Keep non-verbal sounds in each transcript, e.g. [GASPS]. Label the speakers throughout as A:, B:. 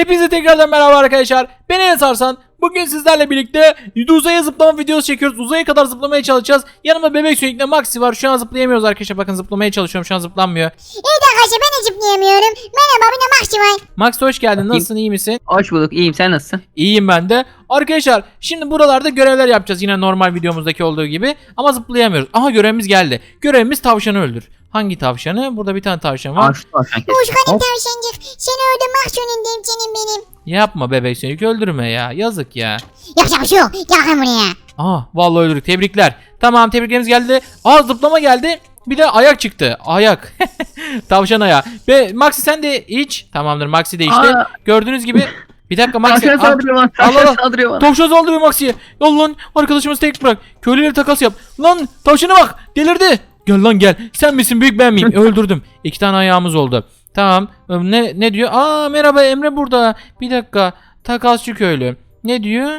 A: Hepinize tekrardan merhaba arkadaşlar. Ben Enes. Bugün sizlerle birlikte uzaya zıplama videosu çekiyoruz. Uzaya kadar zıplamaya çalışacağız. Yanımda bebek sürekli Maxi var. Şu an zıplayamıyoruz arkadaşlar. Bakın zıplamaya çalışıyorum. Şu an zıplanmıyor.
B: Evet arkadaşlar ben de zıplayamıyorum. Merhaba bir de Maxi var.
A: Max hoş geldin. Nasılsın? iyi misin?
C: Hoş bulduk. iyiyim. Sen nasılsın?
A: İyiyim ben de. Arkadaşlar şimdi buralarda görevler yapacağız. Yine normal videomuzdaki olduğu gibi. Ama zıplayamıyoruz. Aha görevimiz geldi. Görevimiz tavşanı öldür. Hangi tavşanı? Burada bir tane tavşan var.
C: Aa, şu tavşan kesin. Hop.
B: tavşancık. Seni öldürmek zorundayım senin benim.
A: Yapma bebek sönük öldürme ya. Yazık ya.
B: Şey yok. Gel bakayım buraya.
A: Aa vallahi öldürdük. Tebrikler. Tamam tebriklerimiz geldi. Aa zıplama geldi. Bir de ayak çıktı. Ayak. [LAUGHS] Tavşan ayağı. Ve Maxi sen de iç. Tamamdır Maxi de içti.
C: Aa.
A: Gördüğünüz gibi. Bir dakika Maxi.
C: Tavşan
A: Al.
C: saldırıyor bana. Tavşan
A: al.
C: saldırıyor bana.
A: Tavşan saldırıyor Maxi'ye. Yol lan arkadaşımızı tek bırak. Köylüleri takas yap. Lan tavşana bak delirdi. Gel lan gel. Sen misin büyük ben miyim? [LAUGHS] Öldürdüm. İki tane ayağımız oldu. Tamam. Ne ne diyor? Aa merhaba Emre burada. Bir dakika. Takasçı köylü. Ne diyor?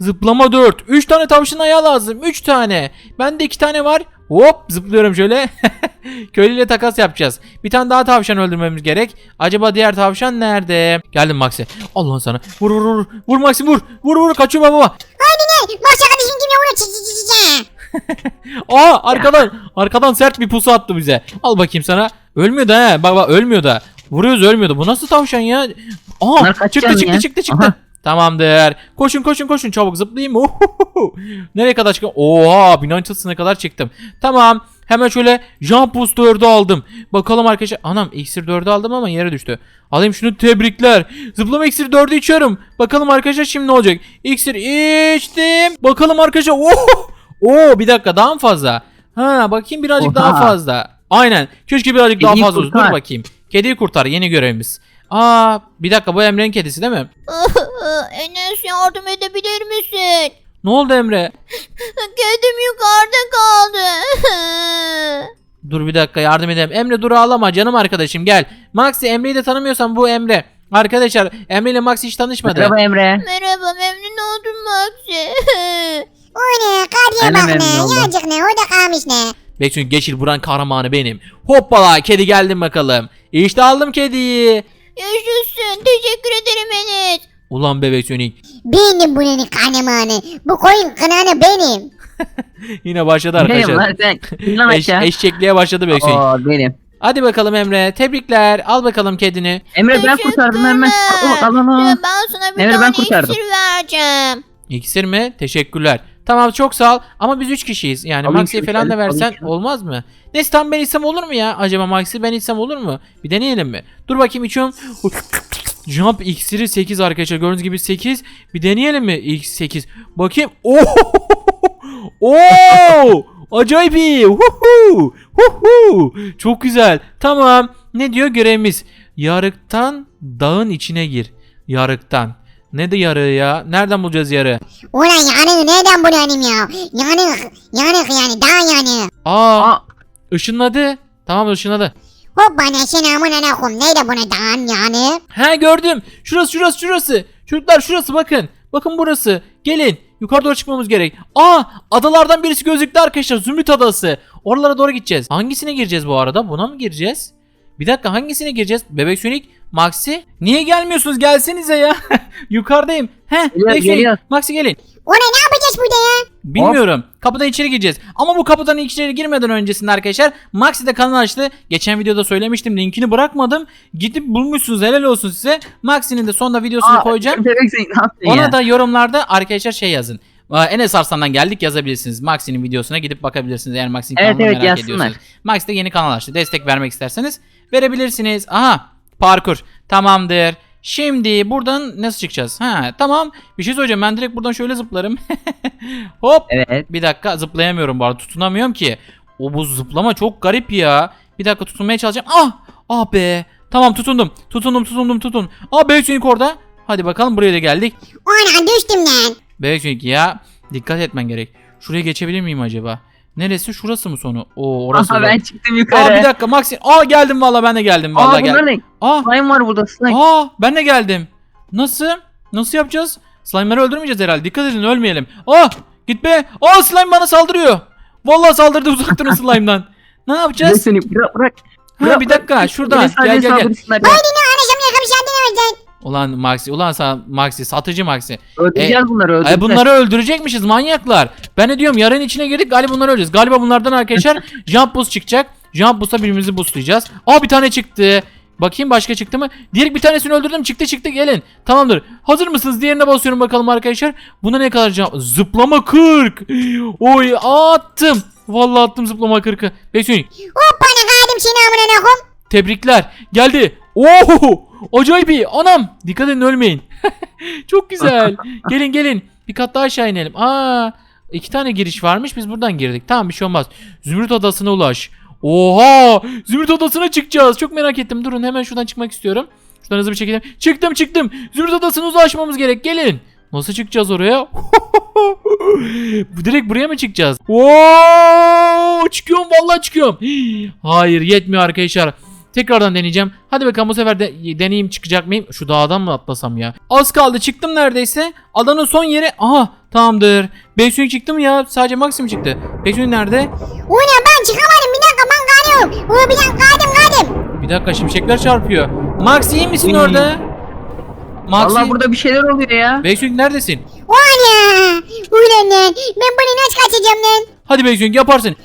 A: Zıplama 4. 3 tane tavşan ayağı lazım. 3 tane. Bende 2 tane var. Hop zıplıyorum şöyle. [LAUGHS] Köylüyle takas yapacağız. Bir tane daha tavşan öldürmemiz gerek. Acaba diğer tavşan nerede? Geldim Maxi. Allah'ın sana. Vur vur vur. Vur Maxi vur. Vur vur kaçıyor baba.
B: Haydi ne? Max arkadaşın kimle
A: Aa arkadan arkadan sert bir pusu attı bize. Al bakayım sana. Ölmüyor da he. Bak bak ölmüyor da. Vuruyoruz ölmüyordu. Bu nasıl tavşan ya? Aa çıktı çıktı
C: ya?
A: çıktı çıktı.
C: Aha.
A: Tamamdır. Koşun koşun koşun çabuk zıplayayım. Ohohoho. Nereye kadar çıktım? Oha binanın çatısına kadar çıktım. Tamam. Hemen şöyle jump boost 4'ü aldım. Bakalım arkadaşlar. Anam iksir 4'ü aldım ama yere düştü. Alayım şunu tebrikler. Zıplama iksir 4'ü içiyorum. Bakalım arkadaşlar şimdi ne olacak? İksir içtim. Bakalım arkadaşlar. Oh! Oo bir dakika daha mı fazla? Ha bakayım birazcık
C: Oha.
A: daha fazla. Aynen. Keşke birazcık daha
C: Kediyi
A: fazla olsun. Dur bakayım. Kediyi kurtar yeni görevimiz. Aa bir dakika bu Emre'nin kedisi değil mi? [LAUGHS]
D: Enes yardım edebilir misin?
A: Ne oldu Emre? [LAUGHS]
D: Kedim yukarıda kaldı. [LAUGHS]
A: Dur bir dakika yardım edelim. Emre dur ağlama canım arkadaşım gel. Maxi Emre'yi de tanımıyorsan bu Emre. Arkadaşlar Emre ile Maxi hiç tanışmadı.
C: Merhaba Emre.
D: Merhaba memnun oldum Maxi.
B: O ne? Kardiye
C: Ben de
B: bak ne?
C: oldum.
B: Yazık ne? Orada kalmış ne?
A: Bekçin geçil buran kahramanı benim. Hoppala kedi geldim bakalım. İşte aldım kediyi.
D: Yaşasın teşekkür ederim Enes.
A: Ulan bebek Sonic.
B: Benim bunun kahramanı. Bu koyun kanalı benim. [LAUGHS]
A: Yine başladı arkadaşlar.
C: lan sen. İn lan
A: Eş,
C: aşağı.
A: eşekliğe başladı bebek Sonic.
C: Oo benim.
A: Hadi bakalım Emre. Tebrikler. Al bakalım kedini.
C: Emre ben kurtardım.
D: Teşekkürler.
C: Oh, al, al,
D: Ben sana bir
C: Emre, ben
D: tane
C: kurtardım.
D: iksir vereceğim.
A: İksir mi? Teşekkürler. Tamam çok sağ ol ama biz 3 kişiyiz. Yani
C: şunu,
A: falan da versen olmaz mı? Neyse tamam ben içsem olur mu ya? Acaba Maxi ben içsem olur mu? Bir deneyelim mi? Dur bakayım içiyorum. [LAUGHS] Jump iksiri 8 arkadaşlar. Gördüğünüz gibi 8. Bir deneyelim mi? X 8. Bakayım. [LAUGHS] Oo! Oo! Acayip iyi. Huhu! Huhu! Çok güzel. Tamam. Ne diyor görevimiz? Yarıktan dağın içine gir. Yarıktan. Ne de yarığı ya? Nereden bulacağız yarığı?
B: Ulan yanık nereden bulalım ya? Yanık. Yanık yani daha yanık.
A: Aa,
C: Aa,
A: ışınladı. Tamam ışınladı.
B: Hop bana sen aman anakum. Neydi buna dağın yanık?
A: He gördüm. Şurası şurası şurası. Çocuklar şurası bakın. Bakın burası. Gelin. Yukarı doğru çıkmamız gerek. Aa adalardan birisi gözüktü arkadaşlar. Zümrüt adası. Oralara doğru gideceğiz. Hangisine gireceğiz bu arada? Buna mı gireceğiz? Bir dakika hangisine gireceğiz? Bebek Sonic, Maxi. Niye gelmiyorsunuz? Gelsenize ya. [LAUGHS] Yukarıdayım. He,
C: geliyor.
A: Maxi gelin.
B: Ulan ne yapacağız burada ya?
A: Bilmiyorum. Kapıdan içeri gireceğiz. Ama bu kapıdan içeri girmeden öncesinde arkadaşlar Maxi de kanal açtı. Geçen videoda söylemiştim. Linkini bırakmadım. Gidip bulmuşsunuz. Helal olsun size. Maxi'nin de sonunda videosunu
C: aa,
A: koyacağım. [LAUGHS]
C: Ne
A: Ona
C: ya?
A: da yorumlarda arkadaşlar şey yazın. Aa, Enes Arslan'dan geldik yazabilirsiniz. Maxi'nin videosuna gidip bakabilirsiniz eğer Maxi'nin
C: Evet,
A: kanalını
C: evet,
A: merak
C: yazsınlar.
A: ediyorsanız. Max de yeni kanal açtı. Destek vermek isterseniz verebilirsiniz. Aha parkur. Tamamdır. Şimdi buradan nasıl çıkacağız? Ha tamam. Bir şey söyleyeceğim. Ben direkt buradan şöyle zıplarım. [LAUGHS] Hop.
C: Evet.
A: Bir dakika zıplayamıyorum bu arada. Tutunamıyorum ki. O bu zıplama çok garip ya. Bir dakika tutunmaya çalışacağım. Ah! Ah be. Tamam tutundum. Tutundum tutundum tutun. Bebek Sonic orada. Hadi bakalım buraya da geldik.
B: Ulan düştüm lan.
A: Bebek Sonic ya. Dikkat etmen gerek. Şuraya geçebilir miyim acaba? Neresi? Şurası mı sonu? Oo [LAUGHS] orası.
C: Aha ben çıktım
A: Aa
C: yukarı.
A: bir dakika Maxi. Aa geldim valla ben de geldim valla
C: Aa
A: geldim.
C: bunlar ne?
A: Aa,
C: Slime var burada slime.
A: aa ben de geldim. Nasıl? Nasıl yapacağız? Slime'ları öldürmeyeceğiz herhalde. Dikkat edin ölmeyelim. Aa git be. Aa slime bana saldırıyor. Vallahi saldırdı uzak durun slime'dan. Ne
C: Bebek
A: yapacağız?
C: seni bırak bırak.
A: Ha, bir dakika şuradan.
C: Beni sadece
A: Gel gel gel.
C: saldırsınlar ya.
A: Ulan Maxi, ulan sana Maxi, satıcı Maxi.
C: Öldüreceğiz bunları
A: Ay
C: öldüreceğiz.
A: bunları öldürecekmişiz manyaklar. Ben ne diyorum yarın içine girdik galiba bunları öleceğiz. Galiba bunlardan arkadaşlar [LAUGHS] jump boost çıkacak. Jump boost'la birbirimizi boostlayacağız. Aa bir tane çıktı. Bakayım başka çıktı mı? Diğer bir tanesini öldürdüm. Çıktı çıktı gelin. Tamamdır. Hazır mısınız? Diğerine basıyorum bakalım arkadaşlar. Buna ne kadar jump? Zıplama 40. Oy attım. Vallahi attım zıplama 40'ı. Bekleyin.
B: Hoppa ne kaydım seni amına.
A: Tebrikler. Geldi. Oo! Acayip iyi. Anam. Dikkat edin ölmeyin. [LAUGHS] Çok güzel. [LAUGHS] gelin gelin. Bir kat daha aşağı inelim. Aa! iki tane giriş varmış. Biz buradan girdik. Tamam bir şey olmaz. Zümrüt adasına ulaş. Oha! Zümrüt adasına çıkacağız. Çok merak ettim. Durun hemen şuradan çıkmak istiyorum. Şuradan hızlı bir şekilde. Çıktım çıktım. Zümrüt adasına ulaşmamız gerek. Gelin. Nasıl çıkacağız oraya? [LAUGHS] Direkt buraya mı çıkacağız? Oo! Çıkıyorum vallahi çıkıyorum. [GASPS] Hayır yetmiyor arkadaşlar. Tekrardan deneyeceğim. Hadi bakalım bu sefer de deneyeyim çıkacak mıyım? Şu dağdan mı atlasam ya? Az kaldı çıktım neredeyse. Adanın son yeri. Aha tamamdır. Beysun çıktı mı ya? Sadece Maxim çıktı. Beysun nerede?
B: O ne ben çıkamadım bir dakika ben kayıyorum. O bir dakika kaydım kaydım.
A: Bir dakika şimşekler çarpıyor. Max iyi misin
C: Hmm.
A: orada? Max
C: Valla burada bir şeyler oluyor ya.
A: Beysun neredesin?
B: O ne? Ulan lan ben bunu nasıl kaçacağım lan?
A: Hadi Beysun yaparsın.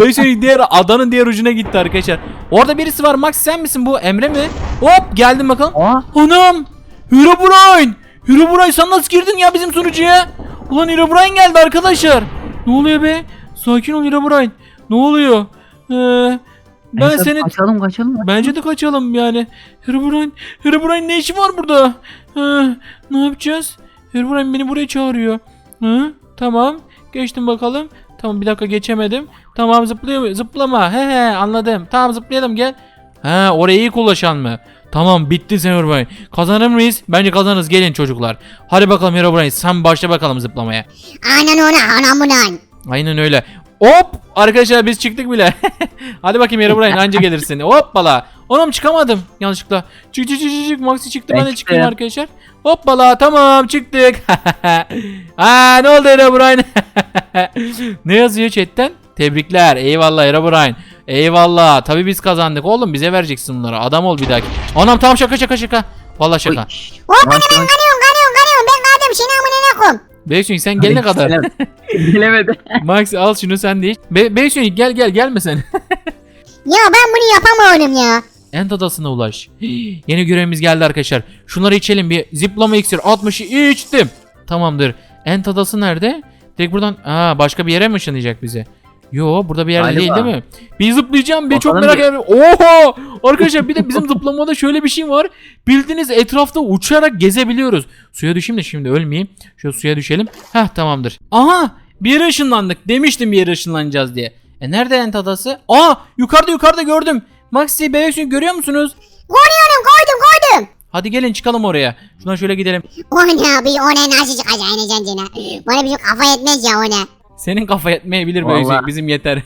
A: Beysun diğer adanın diğer ucuna gitti arkadaşlar. Orada birisi var. Max sen misin bu? Emre mi? Hop geldim bakalım.
C: Aa,
A: Anam! Herobrine! Herobrine sen nasıl girdin ya bizim sunucuya? Ulan Herobrine geldi arkadaşlar. Ne oluyor be? Sakin ol Herobrine. Ne oluyor? Ee, ben
C: neyse,
A: seni...
C: Kaçalım kaçalım.
A: Bence de kaçalım yani. Herobrine, Herobrine ne işi var burada? Ee, ne yapacağız? Herobrine beni buraya çağırıyor. Hı? Tamam. Geçtim bakalım. Tamam bir dakika geçemedim. Tamam zıplıyor zıplama. He he anladım. Tamam zıplayalım gel. He oraya ilk ulaşan mı? Tamam bitti sen Herobrine. Kazanır mıyız? Bence kazanırız gelin çocuklar. Hadi bakalım Herobrine sen başla bakalım zıplamaya.
B: Anan ona anam bunan.
A: Aynen öyle. Hop! Arkadaşlar biz çıktık bile. [LAUGHS] Hadi bakayım Herobrine anca gelirsin. Hoppala. Oğlum çıkamadım yanlışlıkla. Çık çık çık çık. Maxi çıktı ben,
C: Ben
A: de
C: çıktım.
A: arkadaşlar. Hoppala tamam çıktık. [LAUGHS] Aa ne oldu Herobrine? [LAUGHS] ne yazıyor chatten? Tebrikler. Eyvallah Herobrine. Eyvallah. Tabii biz kazandık oğlum bize vereceksin bunları. Adam ol bir dahaki. Anam tamam şaka şaka şaka. Vallahi şaka.
C: Oy.
B: Hoppa
C: Yavaş,
B: ben kanıyorum kanıyorum kanıyorum ben kaydım seni amına nakum.
A: Beysun sen gelene kadar. [LAUGHS]
C: Gelemedi.
A: Max al şunu sen değil. Be Beysun gel gel gelme sen.
B: Ya ben bunu yapamıyorum ya.
A: End adasına ulaş. Hii, [GASPS] Yeni görevimiz geldi arkadaşlar. Şunları içelim bir. Ziplama iksir 60'ı içtim. Tamamdır. End adası nerede? Direkt buradan aa başka bir yere mi ışınlayacak bizi? Yo burada bir yerde
C: Galiba.
A: değil değil mi? Bir zıplayacağım bir çok merak ediyorum. Oho! Arkadaşlar bir de bizim [LAUGHS] zıplamada şöyle bir şey var. Bildiğiniz etrafta uçarak gezebiliyoruz. Suya düşeyim de şimdi ölmeyeyim. Şöyle suya düşelim. Heh tamamdır. Aha! Bir yere ışınlandık. Demiştim bir yere ışınlanacağız diye. E nerede Ent adası? Aa! Yukarıda yukarıda gördüm. Maxi Beyaz'ı görüyor musunuz?
B: Koruyorum koydum koydum.
A: Hadi gelin çıkalım oraya. Şuna şöyle gidelim.
B: O ne abi o ne nasıl çıkacağını cancına. Bana bir şey kafa yetmez ya o ne.
A: Senin kafa yetmeyebilir
C: Vallahi.
A: Beyaz'ı. Bizim yeter.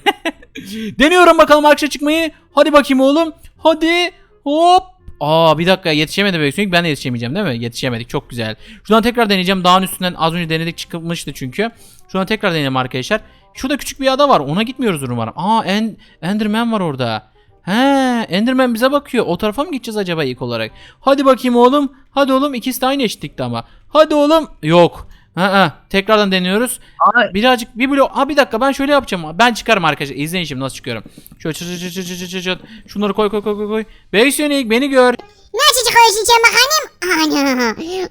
A: [LAUGHS] Deniyorum bakalım akşa çıkmayı. Hadi bakayım oğlum. Hadi. Hop. Aa bir dakika yetişemedi Beyaz'ı. Ben de yetişemeyeceğim değil mi? Yetişemedik. Çok güzel. Şuradan tekrar deneyeceğim. Dağın üstünden az önce denedik çıkmıştı çünkü. Şuradan tekrar deneyelim arkadaşlar. Şurada küçük bir ada var. Ona gitmiyoruz umarım. Aa en Enderman var orada. He, Enderman bize bakıyor. O tarafa mı gideceğiz acaba ilk olarak? Hadi bakayım oğlum. Hadi oğlum ikisi de aynı eşitlikte ama. Hadi oğlum. Yok. Ha, ha. Tekrardan deniyoruz.
C: Ay.
A: Birazcık bir blok. Ha bir dakika ben şöyle yapacağım. Ben çıkarım arkadaşlar. İzleyin şimdi nasıl çıkıyorum. Şöyle çı çı çı çı çı çı. Şunları koy koy koy koy koy. Beş beni gör.
B: Nasıl çıkıyorsun içeri.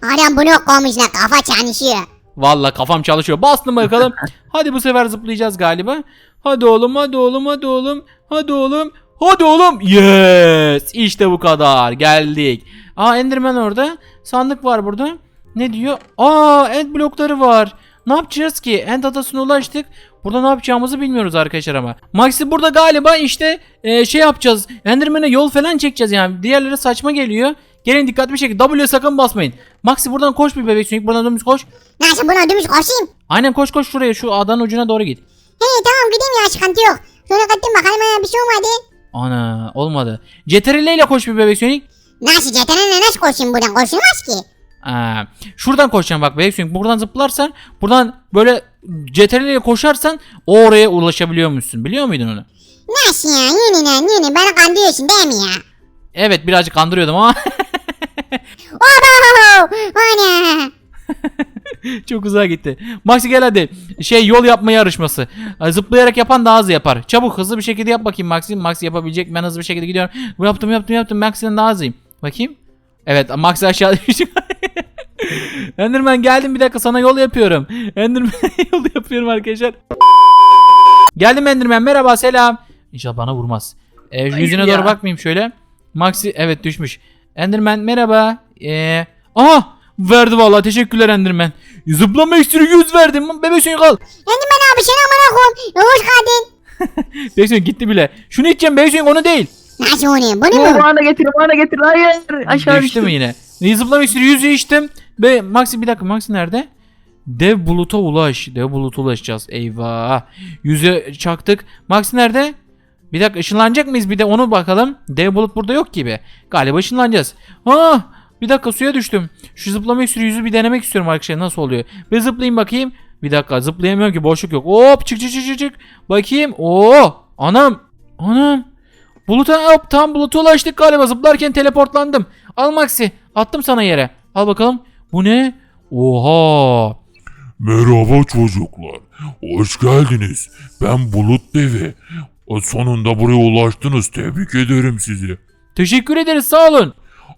B: Adam blok koymuşlar kafa çalışıyor.
A: Valla kafam çalışıyor. Bastım bakalım. [LAUGHS] hadi bu sefer zıplayacağız galiba. Hadi oğlum hadi oğlum hadi oğlum. Hadi oğlum. Hadi oğlum. Yes. İşte bu kadar. Geldik. Aa Enderman orada. Sandık var burada. Ne diyor? Aa end blokları var. Ne yapacağız ki? End adasına ulaştık. Burada ne yapacağımızı bilmiyoruz arkadaşlar ama. Maxi burada galiba işte e, şey yapacağız. Enderman'e yol falan çekeceğiz yani. Diğerleri saçma geliyor. Gelin dikkatli bir şekilde W'ye sakın basmayın. Maxi buradan koş bir bebek sönük. Buradan dümdüz koş.
B: Nasıl buna dümdüz koşayım?
A: Aynen koş koş şuraya şu adanın ucuna doğru git.
B: Hey tamam gideyim ya sıkıntı yok. Şöyle gittim bakalım ya bir şey olmadı.
A: Ana olmadı. Ceterille ile koş bir bebek sönük.
B: Nasıl cetenenle nasıl koşayım buradan koşulmaz ki.
A: Aa, şuradan koşacaksın bak bebek sönük. Buradan zıplarsan buradan böyle ceterille koşarsan o oraya ulaşabiliyormuşsun. Biliyor muydun onu?
B: Nasıl ya? Yeni lan yeni. Beni kandırıyorsun değil mi ya?
A: Evet birazcık kandırıyordum ama [LAUGHS]
B: Obo! Ana!
A: Çok uzağa gitti. Maxi gel hadi. Şey yol yapma yarışması. Ay, Zıplayarak yapan daha hızlı yapar. Çabuk hızlı bir şekilde yap bakayım Maxi. Maxi yapabilecek? Ben hızlı bir şekilde gidiyorum. Bu yaptım yaptım yaptım. Maxi'den daha hızlıyım. Bakayım. Evet Maxi aşağı düştü. [LAUGHS] Enderman geldim bir dakika sana yol yapıyorum. Enderman [LAUGHS] yol yapıyorum arkadaşlar. Geldim Enderman merhaba selam. İnşallah bana vurmaz. Ee, yüzüne
C: ya.
A: doğru bakmayayım şöyle. Maxi evet düşmüş. Enderman merhaba. Ee, aha verdi vallahi teşekkürler Enderman. Zıplama iksiri 100 verdim. Bebek suyu kal.
B: Enderman abi sen amına koyayım. Hoş geldin.
A: Bebek gitti bile. Şunu içeceğim bebek onu değil.
B: Nasıl onu? Bunu
C: Bu
B: mu?
C: bana getir bana getir. Hayır. Aşağı
A: Düştü mü yine? Ee, Zıplama iksiri 100'ü içtim. Be Maxi bir dakika Maxi nerede? Dev buluta ulaş. Dev buluta ulaşacağız. Eyvah. Yüze çaktık. Maxi nerede? Bir dakika ışınlanacak mıyız bir de onu bakalım. Dev bulut burada yok gibi. Galiba ışınlanacağız. Ah bir dakika suya düştüm. Şu zıplama iksiri yüzü bir denemek istiyorum arkadaşlar nasıl oluyor. Bir zıplayayım bakayım. Bir dakika zıplayamıyorum ki boşluk yok. Hop çık çık çık çık çık. Bakayım. Oo anam. Anam. Buluta hop tam buluta ulaştık galiba zıplarken teleportlandım. Al Maxi attım sana yere. Al bakalım. Bu ne? Oha.
E: Merhaba çocuklar. Hoş geldiniz. Ben Bulut Devi. Sonunda buraya ulaştınız. Tebrik ederim sizi.
A: Teşekkür ederiz sağ olun.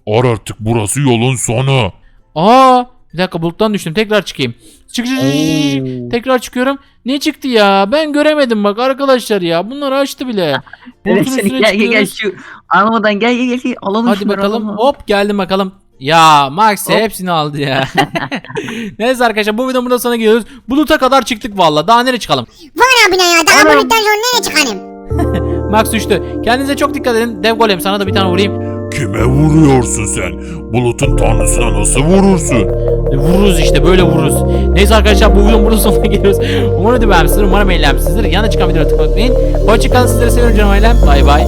E: Ar artık burası yolun sonu.
A: Aa bir dakika buluttan düştüm tekrar çıkayım. Çık çık çık. Tekrar çıkıyorum. Ne çıktı ya? Ben göremedim bak arkadaşlar ya. Bunlar açtı bile. Bulutun üstüne
C: gel gel gel şu almadan gel gel gel, alalım
A: Hadi bakalım.
C: alalım.
A: Hop geldim bakalım. Ya Max
C: Hop.
A: hepsini aldı ya. [LAUGHS] Neyse arkadaşlar bu videonun burada sonuna geliyoruz. Buluta kadar çıktık valla. Daha nereye çıkalım?
B: Var abi lan ya. Daha buluttan sonra nereye çıkarım? [LAUGHS]
A: Max düştü. Kendinize çok dikkat edin. Dev golem sana da bir tane vurayım.
E: Kime vuruyorsun sen? Bulutun tanrısına nasıl vurursun?
A: E, Vururuz işte böyle vururuz. Neyse arkadaşlar bu videonun burada sonuna geliyoruz. Umarım videoyu beğenmişsinizdir. Umarım eğlenmişsinizdir. Yana çıkan videoları tıklamayı unutmayın. Hoşçakalın sizleri seviyorum canım ailem. Bay bay.